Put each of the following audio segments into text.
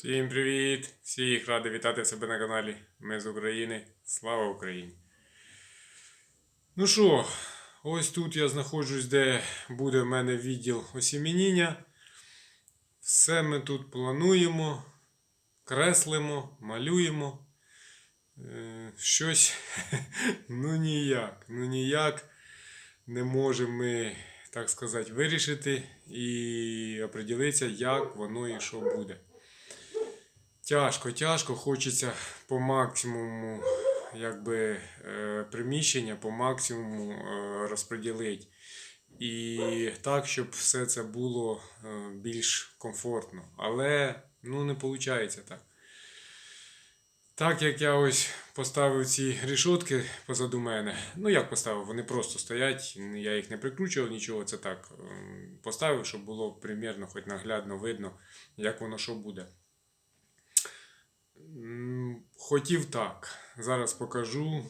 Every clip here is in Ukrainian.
Всім привіт! Всіх радий вітати себе на каналі. Ми з України. Слава Україні! Ну що, ось тут я знаходжусь, де буде в мене відділ осімініння. Все ми тут плануємо, креслимо, малюємо. Е, Щось ну ніяк, ну ніяк не можемо ми, так сказати, вирішити і оприділитися, як воно і що буде. Тяжко, тяжко, хочеться по максимуму якби, е, приміщення по максимуму е, розподілити. І так, щоб все це було е, більш комфортно. Але ну, не виходить так. Так як я ось поставив ці рішотки позаду мене. Ну як поставив, вони просто стоять, я їх не прикручував, нічого, це так. ем, Поставив, щоб було примірно, хоч наглядно видно, як воно що буде. Хотів так. Зараз покажу,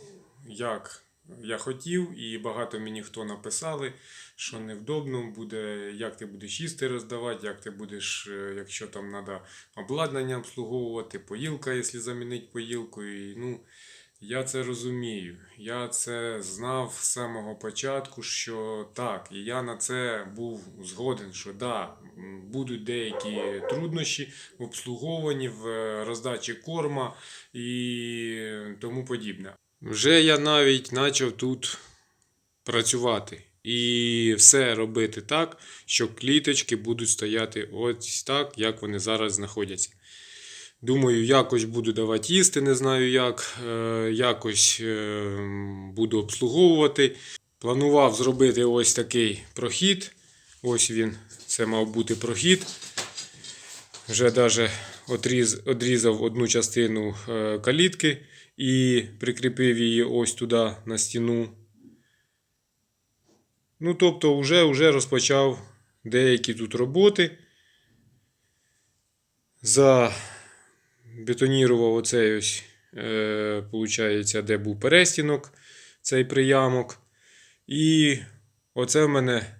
як я хотів, і багато мені хто написали, що невдобно буде, як ти будеш їсти роздавати, як ти будеш, е, якщо там треба обладнання обслуговувати, поїлка, якщо замінити поїлку. І, ну, я це розумію. Я це знав з самого початку, що так, і я на це був згоден, що да, будуть деякі труднощі в обслуговуванні, в е, роздачі корма і тому подібне. Вже я навіть почав тут працювати і все робити так, що кліточки будуть стояти ось так, як вони зараз знаходяться. Думаю, якось буду давати їсти, не знаю як. Е, якось е, буду обслуговувати. Планував зробити ось такий прохід. Ось він, це мав бути прохід. Вже навіть одріз, одрізав одну частину е, калітки і прикріпив її ось туди на стіну. Ну, тобто, вже, вже розпочав деякі тут роботи. За бетонірував оцей ось, е, получається, де був перестінок, цей приямок. І оце в мене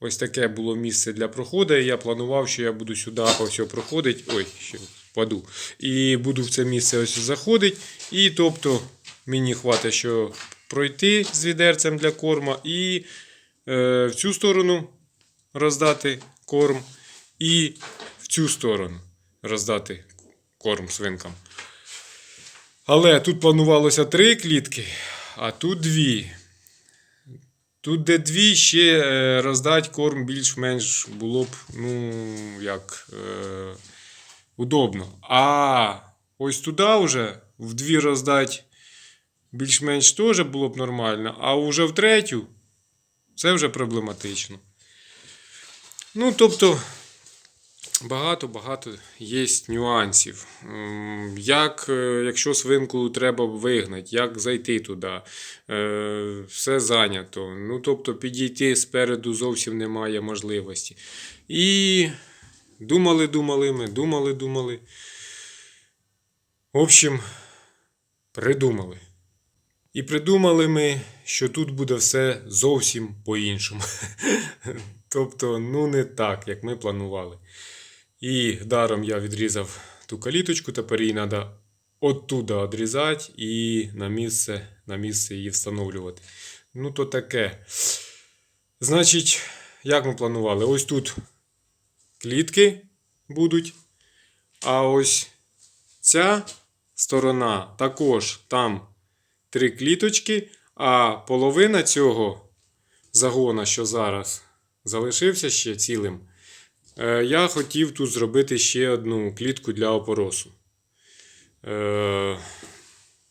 ось таке було місце для проходу. І я планував, що я буду сюди все проходити. Ой, ще впаду. І буду в це місце ось заходити. І тобто мені хватить, що пройти з відерцем для корма, і е, в цю сторону роздати корм, і в цю сторону роздати корм свинкам. Але тут планувалося три клітки, а тут дві. Тут, де дві, ще е, роздати корм більш-менш було б, ну, як, е, удобно. А ось туди вже в дві роздати більш-менш теж було б нормально, а вже в третю це вже проблематично. Ну, тобто, багато-багато є нюансів. Як, е, якщо свинку треба вигнати, як зайти туди, Е, все зайнято. Ну, тобто, підійти спереду зовсім немає можливості. І думали, думали ми, думали, думали. В общем, придумали. І придумали ми, що тут буде все зовсім по-іншому. Тобто, ну не так, як ми планували. І даром я відрізав ту каліточку, тепер її треба оттуда відрізати і на місце, на місце її встановлювати. Ну, то таке. Значить, як ми планували? Ось тут клітки будуть. А ось ця сторона також там три кліточки, а половина цього загона, що зараз залишився ще цілим, я хотів тут зробити ще одну клітку для опоросу. Е,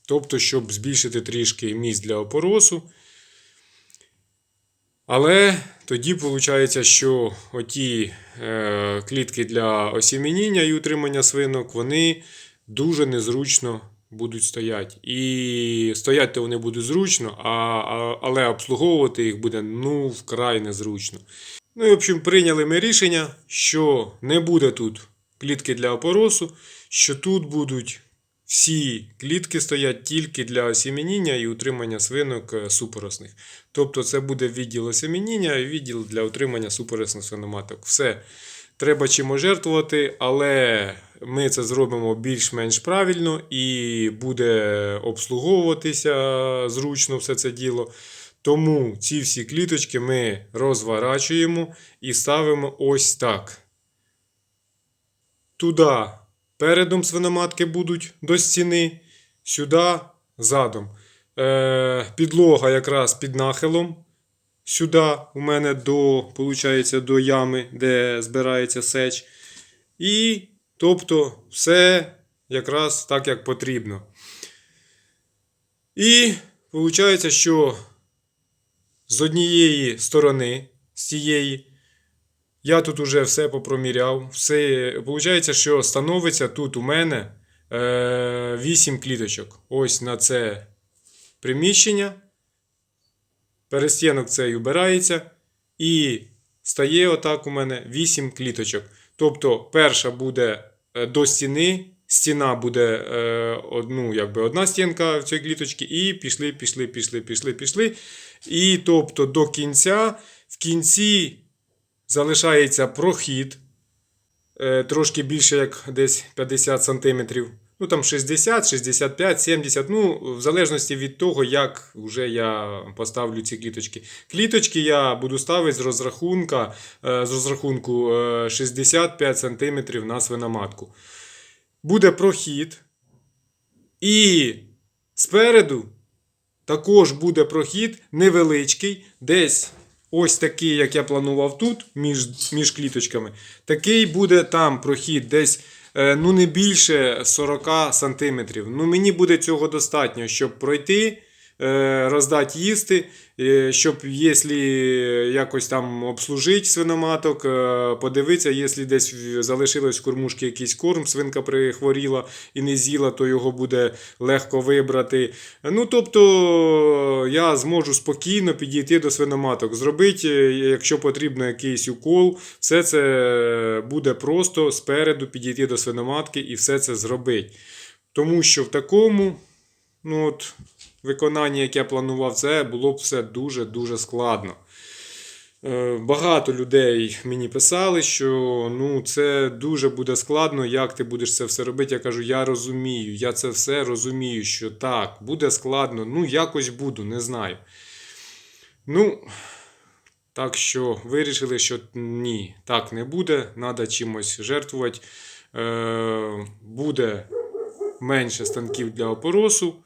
Тобто, щоб збільшити трішки місць для опоросу. Але тоді виходить, що оті е, клітки для осімініння і утримання свинок, вони дуже незручно будуть стояти. І стояти вони будуть зручно, але обслуговувати їх буде ну, вкрай незручно. Ну і, в общем, прийняли ми рішення, що не буде тут клітки для опоросу, що тут будуть всі клітки стоять тільки для осімініння і утримання свинок е, супоросних. Тобто це буде відділ осімініння і відділ для утримання супоросних свиноматок. Все. Треба чимось жертвувати, але ми це зробимо більш-менш правильно і буде обслуговуватися зручно все це діло. Тому ці всі кліточки ми розворачуємо і ставимо ось так. Туди передом свиноматки будуть до стіни, сюди задом. Е, підлога якраз під нахилом. Сюди у мене до, до ями, де збирається сеч. І тобто все якраз так, як потрібно. І виходить, що з однієї сторони, з цієї, я тут уже все попроміряв. Все, Получається, що становиться тут у мене е, 8 кліточок. Ось на це приміщення. Перестінок цей убирається. І стає отак у мене 8 кліточок. Тобто, перша буде е, до стіни, стіна буде е, одну, якби одна стінка в цій кліточці, і пішли, пішли, пішли, пішли, пішли. І тобто до кінця, в кінці залишається прохід, е, трошки більше, як десь 50 сантиметрів. Ну там 60, 65, 70, ну, в залежності від того, як вже я поставлю ці кліточки. Кліточки я буду ставити з розрахунка, е, з розрахунку е, 65 см на свиноматку. Буде прохід. І спереду також буде прохід невеличкий, десь ось такий, як я планував тут, між, між кліточками. Такий буде там прохід десь е, ну не більше 40 сантиметрів. Ну мені буде цього достатньо, щоб пройти, е, роздати їсти, щоб якщо якось там обслужити свиноматок, е, подивитися, якщо десь залишилось в кормушки якийсь корм, свинка прихворіла і не з'їла, то його буде легко вибрати. Ну тобто я зможу спокійно підійти до свиноматок, зробити, е, якщо потрібно, якийсь укол, все це буде просто спереду підійти до свиноматки і все це зробити. Тому що в такому ну от, виконанні, як я планував, це було б все дуже-дуже складно. Е, Багато людей мені писали, що ну, це дуже буде складно, як ти будеш це все робити. Я кажу, я розумію, я це все розумію, що так, буде складно, ну якось буду, не знаю. Ну, так що вирішили, що ні, так не буде, треба чимось жертвувати. Е, буде менше станків для опоросу.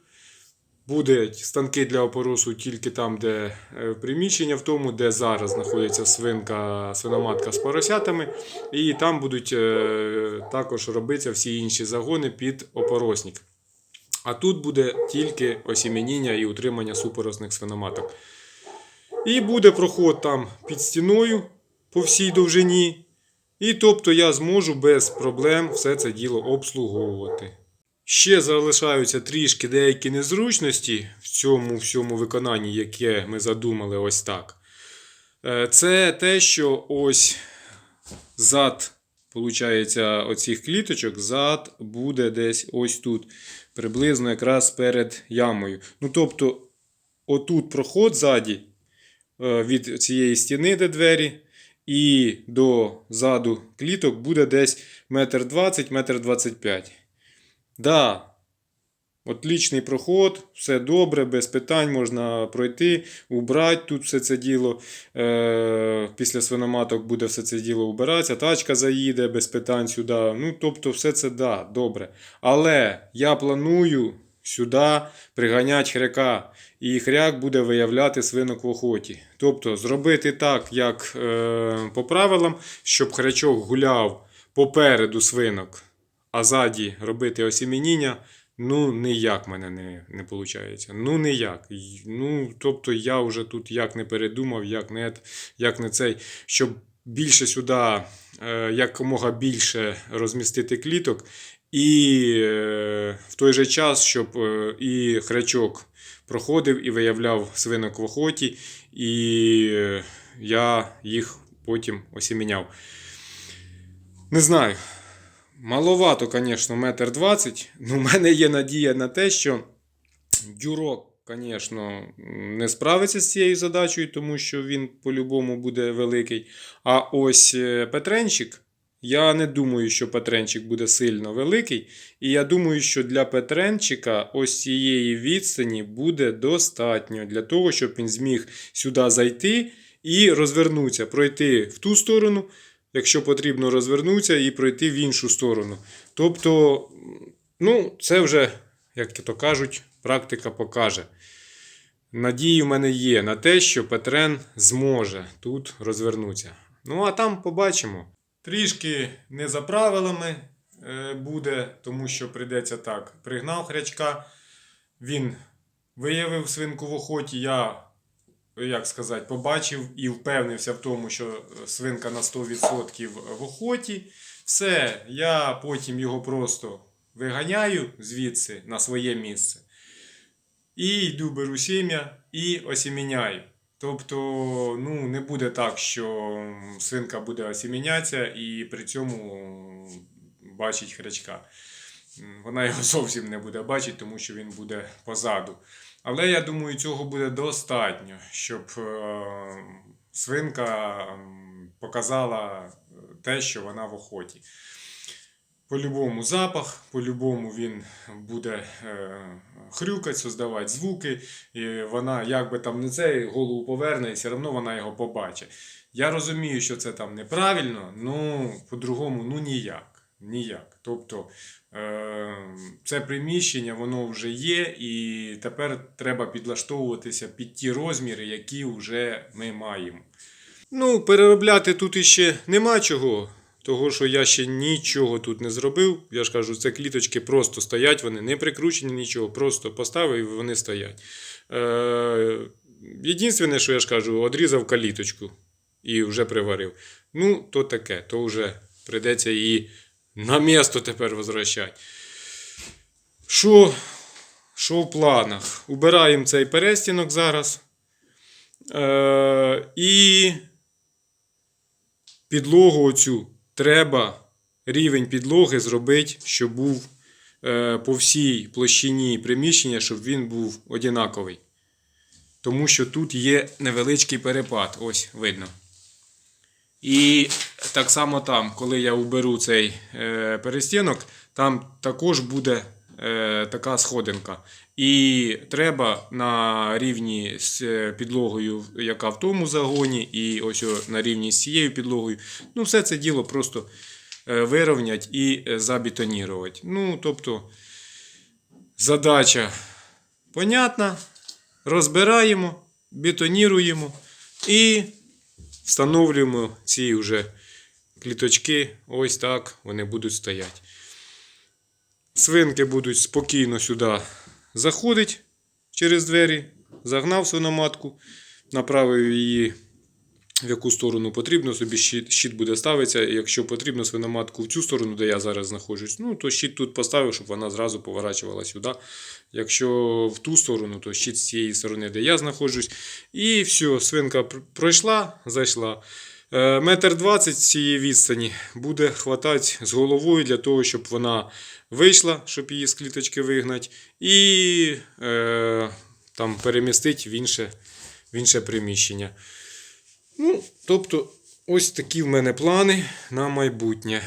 Будуть станки для опоросу тільки там, де е, приміщення, в тому, де зараз знаходиться свинка, свиноматка з поросятами. І там будуть е, також робитися всі інші загони під опоросник. А тут буде тільки осіменіння і утримання супоросних свиноматок. І буде проход там під стіною по всій довжині. І тобто я зможу без проблем все це діло обслуговувати. Ще залишаються трішки деякі незручності в цьому всьому виконанні, яке ми задумали ось так. Е, Це те, що ось зад, виходить, оцих кліточок, зад буде десь ось тут, приблизно якраз перед ямою. Ну, тобто, отут проход ззаді е, від цієї стіни, де двері, і до заду кліток буде десь метр двадцять, метр двадцять п'ять. Да, отлічний проход, все добре, без питань можна пройти, убрати тут все це діло. Е, після свиноматок буде все це діло убиратися, тачка заїде без питань сюди. Ну, тобто, все це да, добре. Але я планую сюди приганяти хряка. І хряк буде виявляти свинок в охоті. Тобто зробити так, як е, по правилам, щоб хрячок гуляв попереду свинок, а ззаді робити осімініння, ну ніяк мене не, не виходить. Ну ніяк. Ну, тобто я вже тут як не передумав, як не, як не цей, щоб більше сюди, е, якомога більше розмістити кліток, і е, в той же час, щоб е, і хрячок проходив і виявляв свинок в охоті, і я їх потім осіміняв. Не знаю. Маловато, звісно, метр двадцять. Ну, у мене є надія на те, що дюрок, звісно, не справиться з цією задачею, тому що він по-любому буде великий. А ось е, Петренчик, Я не думаю, що Петренчик буде сильно великий. І я думаю, що для Петренчика ось цієї відстані буде достатньо для того, щоб він зміг сюди зайти і розвернутися, пройти в ту сторону, якщо потрібно розвернутися і пройти в іншу сторону. Тобто, ну, це вже, як то кажуть, практика покаже. Надії в мене є на те, що Петрен зможе тут розвернутися. Ну, а там побачимо. Трішки не за правилами е, буде, тому що прийдеться так. Пригнав хрячка, він виявив свинку в охоті. Я, як сказати, побачив і впевнився в тому, що свинка на 100% в охоті. Все, я потім його просто виганяю звідси на своє місце. І йду беру сім'я і осіміняю. Тобто, ну, не буде так, що свинка буде осімінятися і при цьому бачить хрячка. Вона його зовсім не буде бачити, тому що він буде позаду. Але я думаю, цього буде достатньо, щоб е, свинка показала те, що вона в охоті. По-любому запах, по-любому він буде е, хрюкати, создавати звуки. І вона, як би там не це, голову поверне, і все одно вона його побачить. Я розумію, що це там неправильно, ну по-другому ну ніяк. Ніяк. Тобто е, це приміщення, воно вже є, і тепер треба підлаштовуватися під ті розміри, які вже ми маємо. Ну, переробляти тут іще нема чого. Того, що я ще нічого тут не зробив. Я ж кажу, це кліточки просто стоять, вони не прикручені нічого, просто поставив і вони стоять. Е, єдинственне, що я ж кажу, одрізав каліточку і вже приварив. Ну, то таке, то вже прийдеться її на місто тепер возвращати. Що, що в планах? Убираємо цей перестінок зараз. Е, і підлогу оцю треба рівень підлоги зробити, щоб був е, по всій площині приміщення, щоб він був однаковий. Тому що тут є невеличкий перепад, ось видно. І так само там, коли я уберу цей е, перестінок, там також буде е, така сходинка. І треба на рівні з е, підлогою, яка в тому загоні, і ось на рівні з цією підлогою. Ну, все це діло просто вирівняти і забетонірувати. Ну, тобто, задача понятна. Розбираємо, бетоніруємо і встановлюємо ці вже кліточки. Ось так вони будуть стояти. Свинки будуть спокійно сюди заходити через двері, загнав свиноматку, направив її в яку сторону потрібно, собі щит, щит буде ставитися. І Якщо потрібно свиноматку в цю сторону, де я зараз знаходжусь, ну, то щит тут поставив, щоб вона зразу поворачувала сюди. Якщо в ту сторону, то щит з цієї сторони, де я знаходжусь. І все, свинка пр- пройшла, зайшла. Е, Метр двадцять цієї відстані буде хватати з головою для того, щоб вона вийшла, щоб її з кліточки вигнати, і е, там перемістити в інше, в інше приміщення. Ну, тобто, ось такі в мене плани на майбутнє.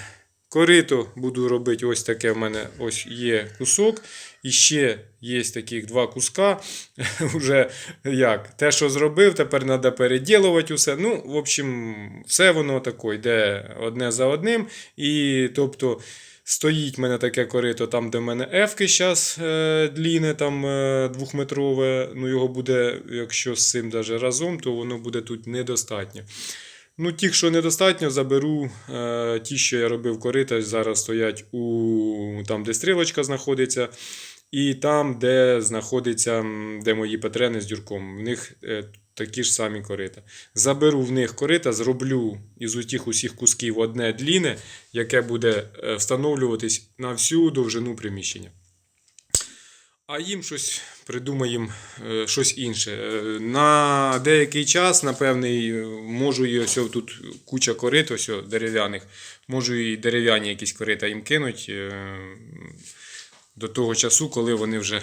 Корито буду робити ось таке в мене ось є кусок. І ще є таких два куска. Уже як? Те, що зробив, тепер треба переділувати усе. Ну, в общем, все воно таке йде одне за одним. І тобто. Стоїть в мене таке корито, там, де в мене ефки зараз е, дліне, там е, двохметрове. Ну, його буде, якщо з цим даже разом, то воно буде тут недостатньо. Ну, ті, що недостатньо, заберу. Е, ті, що я робив корита, зараз стоять у там, де стрілочка знаходиться, і там, де знаходиться, де мої петрени з дюрком. В них такі ж самі корита. Заберу в них корита, зроблю із утіх усіх кусків одне дліне, яке буде е, встановлюватись на всю довжину приміщення. А їм щось придумаємо, е, щось інше. Е, На деякий час, на певний, е, можу і ось тут куча корит, ось дерев'яних, можу і дерев'яні якісь корита їм кинуть до того часу, коли вони вже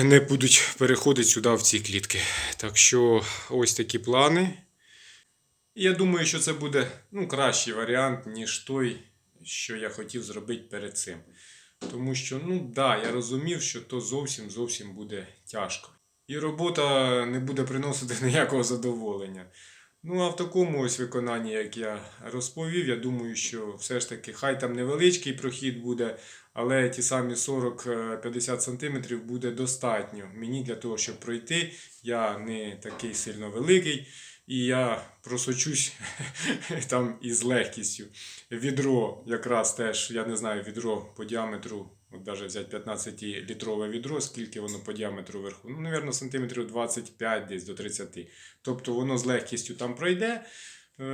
не будуть переходити сюди в ці клітки. Так що ось такі плани. Я думаю, що це буде ну, кращий варіант, ніж той, що я хотів зробити перед цим. Тому що, ну да, я розумів, що то зовсім зовсім буде тяжко. І робота не буде приносити ніякого задоволення. Ну, а в такому ось виконанні, як я розповів, я думаю, що все ж таки хай там невеличкий прохід буде, але ті самі 40-50 см буде достатньо мені для того, щоб пройти. Я не такий сильно великий, і я просочусь там із легкістю. Відро якраз теж, я не знаю, відро по діаметру, от навіть взяти 15-літрове відро, скільки воно по діаметру вверху. Ну, мабуть, сантиметрів 25 десь до 30. Тобто воно з легкістю там пройде. Е,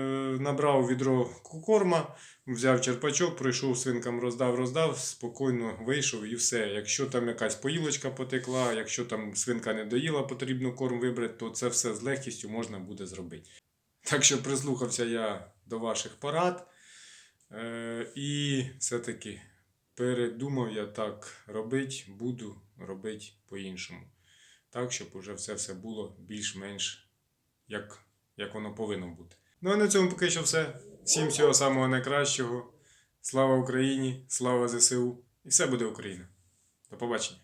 Набрав відро корма, взяв черпачок, пройшов свинкам, роздав, роздав, спокійно вийшов і все. Якщо там якась поїлочка потекла, якщо там свинка не доїла, потрібно корм вибрати, то це все з легкістю можна буде зробити. Так що прислухався я до ваших порад. Е, і все-таки передумав я так робити, буду робити по-іншому. Так, щоб уже все, все було більш-менш як, як воно повинно бути. Ну а на цьому поки що все. Всім всього самого найкращого. Слава Україні, слава ЗСУ! І все буде Україна. До побачення.